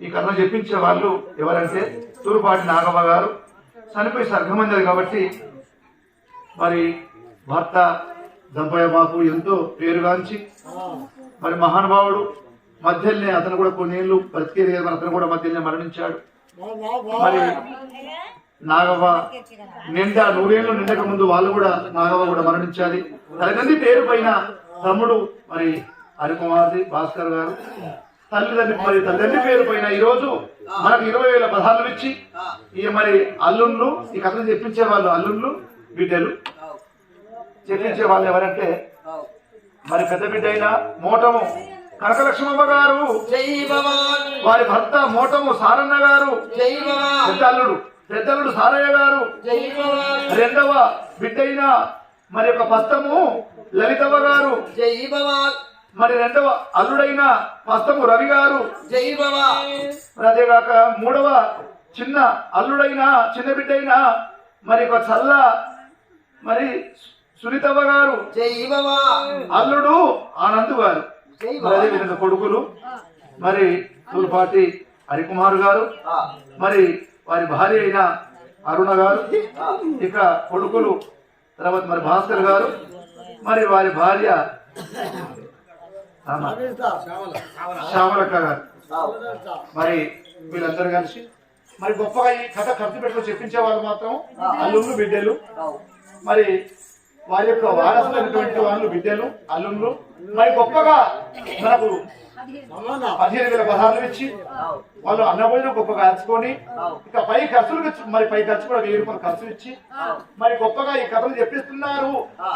ఈ కథ చెప్పించే వాళ్ళు ఎవరంటే తూరుపాటి నాగమ్మ గారు. చనిపోయి సర్గమైనది కాబట్టి మరి భర్త దంపయ్య బాపు ఎంతో పేరుగాంచి మరి మహానుభావుడు మధ్యలోనే అతను కూడా కొన్నేళ్ళు బ్రతికేది కదా, అతను కూడా మధ్యలోనే మరణించాడు. మరి నాగవ్వ నిండా నూరేళ్ళు నిండక ముందు వాళ్ళు కూడా నాగవ్వ కూడా మరణించాలి తనకంది పేరు పైన తమ్ముడు మరి హరికుమార్ది భాస్కర్ గారు. తల్లిదండ్రి మరి తల్లిదండ్రి పేరు పైన ఈ రోజు మనకు ఇరవై వేల పదహారులు ఇచ్చి ఈ మరి అల్లుళ్ళు ఈ కథలు చెప్పించే వాళ్ళు అల్లుళ్ళు బిడ్డలు. చెప్పించే వాళ్ళు ఎవరంటే మరి పెద్ద బిడ్డ అయిన మోటము కనకలక్ష్మమ్మ గారు. వారి భర్త మోటము సారన్న గారు. జై భవాని. పెద్దల్లుడు పెద్దల్లుడు సారయ్య గారు. రెండవ బిడ్డైన మరి యొక్క పస్తము లలితవ్వ గారు. మరి రెండవ అల్లుడైన పస్తము రవి గారు. అదేగాక మూడవ చిన్న అల్లుడైన చిన్న బిడ్డైన మరి ఒక చల్ల మరి సునీతవ్వ గారు. అల్లుడు ఆనంద్ గారు. కొడుకులు మరి తూర్పాటి హరికుమార్ గారు మరి వారి భార్య అయిన అరుణ గారు ఇక కొడుకులు తర్వాత మరి భాస్కర్ గారు మరి వారి భార్య శ్యామలక్క గారు మరి వీళ్ళందరూ కలిసి మరి గొప్పగా ఈ కథ ఖర్చు పెట్టుకొని చెప్పించే వాళ్ళు మాత్రం అల్లుళ్ళు బిడ్డలు. మరి వారి యొక్క వారసులైనటువంటి వాళ్ళు బిడ్డలు అల్లుళ్ళు. మరి గొప్పగా మనకు పదిహేను వేల పదహారులు ఇచ్చి వాళ్ళు అన్నభోజనం గొప్పగా అర్చుకొని ఇక పై ఖర్చులు మరి పై ఖర్చు కూడా వెయ్యి రూపాయలు ఖర్చు ఇచ్చి మరి గొప్పగా ఈ కథలు చెప్పిస్తున్నారు.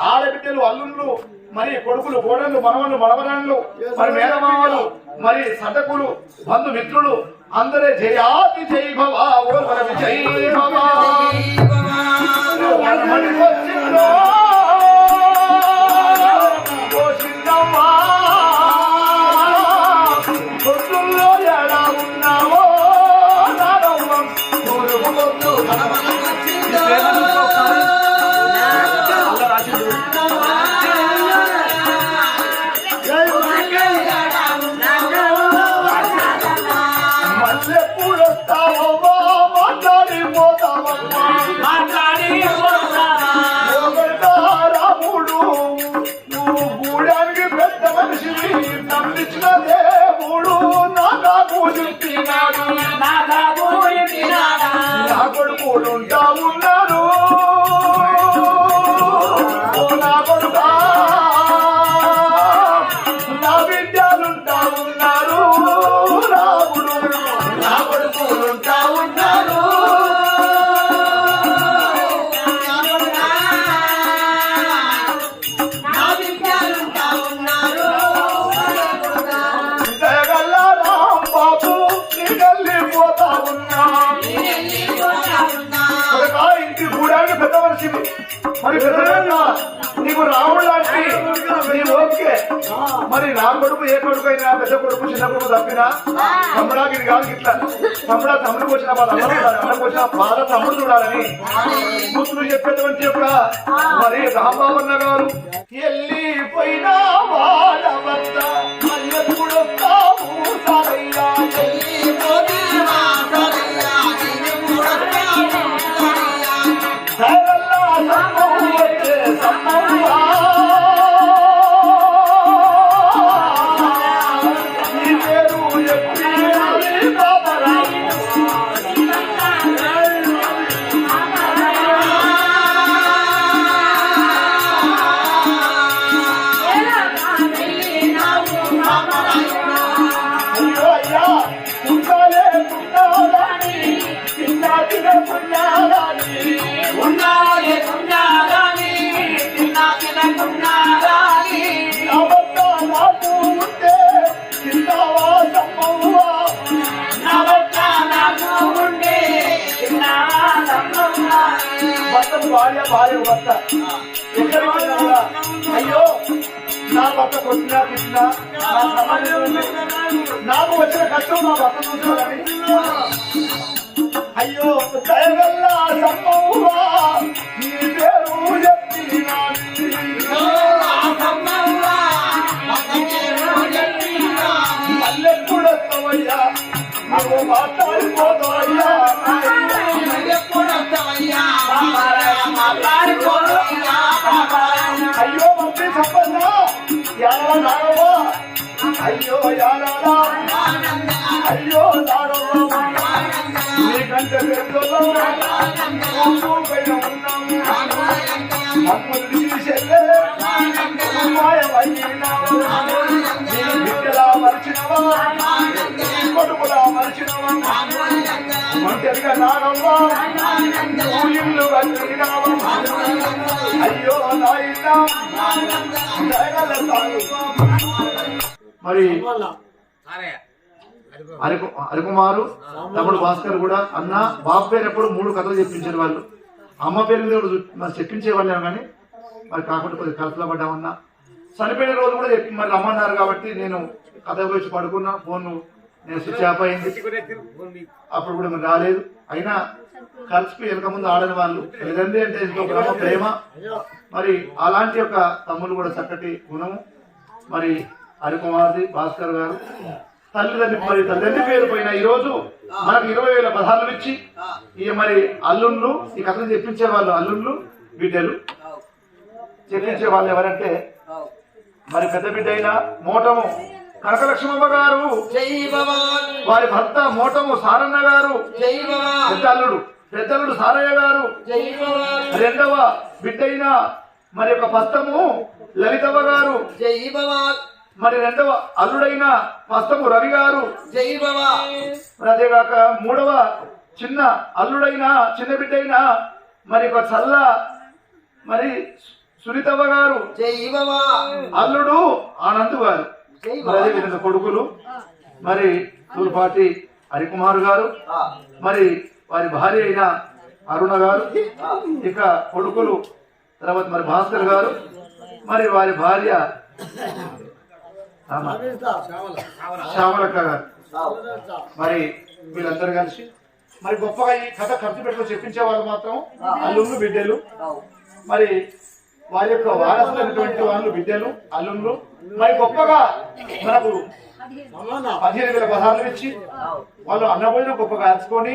ఆడబిడ్డలు అల్లుళ్ళు మరి కొడుకులు కోడళ్ళు మనవళ్ళు మనవరాళ్ళు మరి మేనమామలు మరి సటకులు బంధుమిత్రులు అందరే జయాతి జై భవా జై భవా. నా కొడుకు ఏ కొడుకు అయినా పెద్ద కొడుకు చిన్న కొడుకు తప్పినా తమ్ముడాకి కాదు ఇట్లా. తమ్ముడా తమ్ముడికి వచ్చిన చూడాలి అన్నకు వచ్చిన బాధ తమ్ముడు చూడాలని. కూతురు చెప్పేటువంటి యొక్క మరి రాంబాబన్న గారు వెళ్ళిపోయినా వాళ్ళ వద్ద మళ్ళీ ఎప్పుడు భర్తకు భార్య భార్య భర్త. ఎక్కడికి అయ్యో నా భర్త కొట్టినా తిట్టినా నా సమాజం నాకు వచ్చిన కష్టం నా భర్త చూసుకోవాలి. అయ్యో దయగల్ల సమ్మవ్వా నీ పేరు మాట్లాడిపోతావయ్యా. అయ్యో మంత్రి సంపన్న యారా నాగవ్వ అయ్యో అయ్యో నీకంటే పైన ఉన్నాము మమ్మల్ని మాయమైనావు నీ బిడ్డలా మరిచినవా కొడుకులా మరిచినవా మరి అరకు అరకుమారు తమ్ముడు భాస్కర్ కూడా అన్న బాబు పేరు ఎప్పుడు మూడు కథలు చెప్పించారు వాళ్ళు. అమ్మ పేరు మీద మరి చెప్పించేవాళ్ళేం కానీ మరి కాకుండా కొద్దిగా కలతలో పడ్డామన్నా. చనిపోయిన రోజు కూడా చెప్పి మరి రమ్మన్నారు కాబట్టి నేను కథ వచ్చి పడుకున్నా ఫోన్ నేను స్విచ్ ఆఫ్ అయింది. అప్పుడు కూడా మేము రాలేదు. అయినా కలిసిపోయి వెనక ముందు ఆడని వాళ్ళు. తల్లిదండ్రి అంటే ఎంతో ప్రేమ ప్రేమ. మరి అలాంటి యొక్క తమ్ముడు కూడా చక్కటి గుణము. మరి హరికుమార్ది భాస్కర్ గారు. తల్లిదండ్రి మరి తల్లిదండ్రి పేరు పోయిన ఈ రోజు మనకు ఇరవై వేల పదాలు ఇచ్చి ఈ మరి అల్లుళ్ళు ఈ కథలు చెప్పించే వాళ్ళు అల్లుళ్ళు బిడ్డలు. చెప్పించే వాళ్ళు ఎవరంటే మరి పెద్ద బిడ్డ అయినా మోటము. కనకలక్ష్మమ్మ గారు వారి భర్త మోటము సారన్న గారు జై భవాన్. పెద్ద అల్లుడు పెద్ద అల్లుడు సారయ్య గారు రెండవ బిడ్డైన మరి యొక్క పస్తము లలితవ్వ గారు మరి రెండవ అల్లుడైన పస్తము రవి గారు. మరి అదేగాక మూడవ చిన్న అల్లుడైన చిన్న బిడ్డైన మరి ఒక చల్ల మరి సునీతవ్వ గారు. అల్లుడు ఆనంద్ గారు. మరి అదే విధంగా కొడుకులు మరి తూర్పాటి హరికుమార్ గారు మరి వారి భార్య అయిన అరుణ గారు ఇక కొడుకులు తర్వాత మరి భాస్కర్ గారు మరి వారి భార్య శ్యామలక్క గారు. మరి వీళ్ళందరూ కలిసి మరి గొప్పగా ఈ కథ ఖర్చు పెట్టుకుని చెప్పించే వాళ్ళు మాత్రం అల్లుళ్ళు బిడ్డలు. మరి వారి యొక్క వారసులైనటువంటి వాళ్ళు బిడ్డలు అల్లుళ్ళు మరి గొప్పగా మనకు పదిహేను వేల పదహారులు ఇచ్చి వాళ్ళు అన్నభోజనం గొప్పగా అర్చుకొని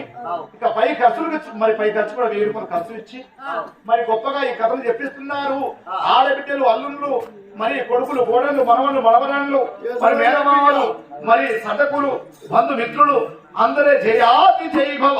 ఇక పై ఖర్చులు మరి పై ఖర్చు కూడా వెయ్యి రూపాయలు ఖర్చు ఇచ్చి మరి గొప్పగా ఈ కథలు చెప్పిస్తున్నారు. ఆడబిడ్డలు అల్లుళ్ళు మరి కొడుకులు కోడళ్ళు మనవళ్ళు మనవరాళ్ళు మరి మేనమామలు మరి సటకులు బంధుమిత్రులు అందరే జయాతి జై భవ